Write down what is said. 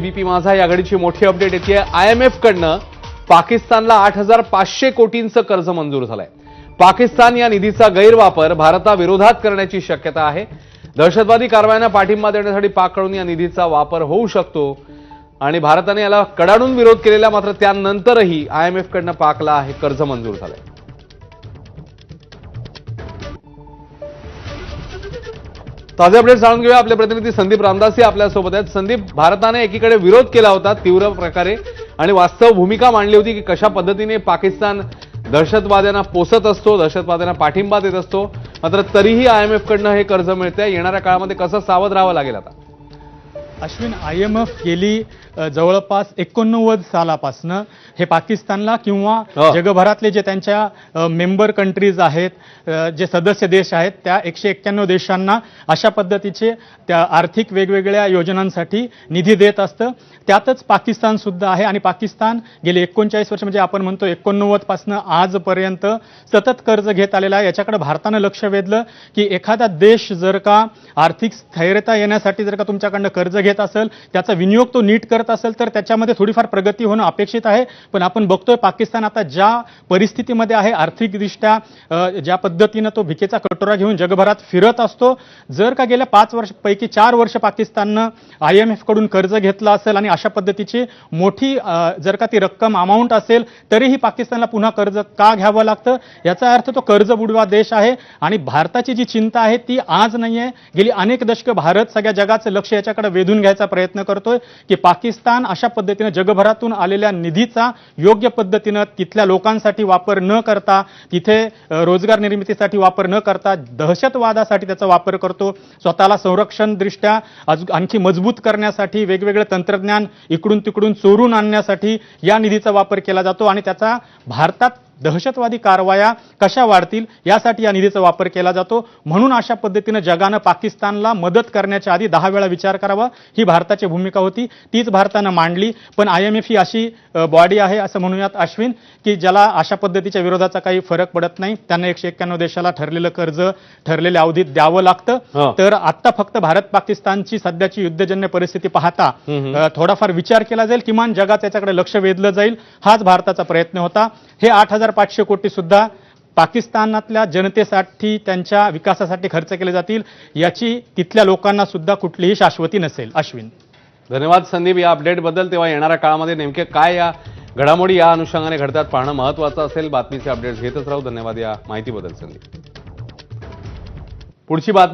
BP माझा या घडीची मोठी अपडेट येते आय एम एफ पाकिस्तानला आठ हजार पाचशे कोटींचं कर्ज मंजूर झालंय. पाकिस्तान या निधीचा गैरवापर भारताविरोधात करण्याची शक्यता आहे. दहशतवादी कारवायांना पाठिंबा देण्यासाठी पाककडून या निधीचा वापर होऊ शकतो. आणि भारताने याला कडाडून विरोध केलेला मात्र त्यानंतरही आय एम एफकडनं पाकला हे कर्ज मंजूर झालंय. ताजे अपडेट जाणून घेऊया. आपले प्रतिनिधी संदीप रामदासी आपल्यासोबत आहेत. संदीप भारताने एकीकडे विरोध केला होता तीव्र प्रकारे आणि वास्तव भूमिका मांडली होती की कशा पद्धतीने पाकिस्तान दहशतवाद्यांना पोसत असतो दहशतवाद्यांना पाठिंबा देत असतो. मात्र तरीही आय एम एफकडनं हे कर्ज मिळतंय. येणाऱ्या काळामध्ये कसं सावध राहावं लागेल आता? अश्विन आय एम एफ गेली जवळपास एकोणनव्वद सालापासनं. हे पाकिस्तानला किंवा. जगभरातले जे त्यांच्या मेंबर कंट्रीज आहेत जे सदस्य देश आहेत त्या एकशे एक्क्याण्णव देशांना अशा पद्धतीचे त्या आर्थिक वेगवेगळ्या योजनांसाठी निधी देत असतं. त्यातच पाकिस्तान सुद्धा आहे आणि पाकिस्तान गेले एकोणचाळीस वर्ष म्हणजे आपण म्हणतो एकोणनव्वद पासनं आजपर्यंत सतत कर्ज घेत आलेला आहे. याच्याकडे भारतानं लक्ष वेधलं की एखादा देश जर का आर्थिक स्थैर्यता येण्यासाठी जर का तुमच्याकडनं कर्ज घेत असेल त्याचा विनियोग तो नीट करत असेल तर त्याच्यामध्ये थोडीफार प्रगती होणं अपेक्षित आहे. पण आपण बघतोय पाकिस्तान आता ज्या परिस्थितीमध्ये आहे आर्थिकदृष्ट्या ज्या पद्धतीनं तो भिकेचा कटोरा घेऊन जगभरात फिरत असतो जर का गेल्या पाच वर्ष पैकी चार वर्ष पाकिस्ताननं आय एम एफकडून कर्ज घेतलं असेल आणि अशा पद्धतीची मोठी जर का ती रक्कम अमाऊंट असेल तरीही पाकिस्तानला पुन्हा कर्ज का घ्यावं लागतं? याचा अर्थ तो कर्ज बुडवा देश आहे आणि भारताची जी चिंता आहे ती आज नाही आहे गेली अनेक दशकं भारत सगळ्या जगाचं लक्ष याच्याकडे वेधून घ्यायचा प्रयत्न करतोय की पाकिस्तान अशा पद्धतीनं जगभरातून आलेल्या निधीचा योग्य पद्धतीनं तिथल्या लोकांसाठी वापर न करता तिथे रोजगार निर्मितीसाठी वापर न करता दहशतवादासाठी त्याचा वापर करतो. स्वतःला संरक्षण दृष्ट्या आणखी मजबूत करण्यासाठी वेगवेगळे तंत्रज्ञान इकडून तिकडून चोरून आणण्यासाठी या निधीचा वापर केला जातो आणि त्याचा भारतात दहशतवादी कारवाया कशा वाढतील यासाठी या निधीचा वापर केला जातो. म्हणून अशा पद्धतीनं जगानं पाकिस्तानला मदत करण्याच्या आधी दहा वेळा विचार करावा. ही भारताची भूमिका होती. तीच भारतानं मांडली. पण आय एम एफ ही अशी बॉडी आहे असं म्हणूयात अश्विन की ज्याला अशा पद्धतीच्या विरोधाचा काही फरक पडत नाही. त्यांना एकशे एक्क्याण्णव देशाला ठरलेलं कर्ज ठरलेल्या अवधीत द्यावं लागतं. तर आता फक्त भारत पाकिस्तानची सध्याची युद्धजन्य परिस्थिती पाहता थोडाफार विचार केला जाईल. किमान जगात याच्याकडे लक्ष वेधलं जाईल. हाच भारताचा प्रयत्न होता. हे आठ हजार पाचशे कोटी सुद्धा पाकिस्तानातल्या जनतेसाठी त्यांच्या विकासासाठी खर्च केले जातील याची तिथल्या लोकांना सुद्धा कुठलीही शाश्वती नसेल. अश्विन. धन्यवाद संदीप. या अपडेटबद्दल तेव्हा येणाऱ्या काळामध्ये नेमके काय या घडामोडी या अनुषंगाने घडतात पाहणं महत्वाचं असेल. बातमीचे अपडेट्स घेतच राहू. धन्यवाद या माहितीबद्दल संदीप. पुढची बातमी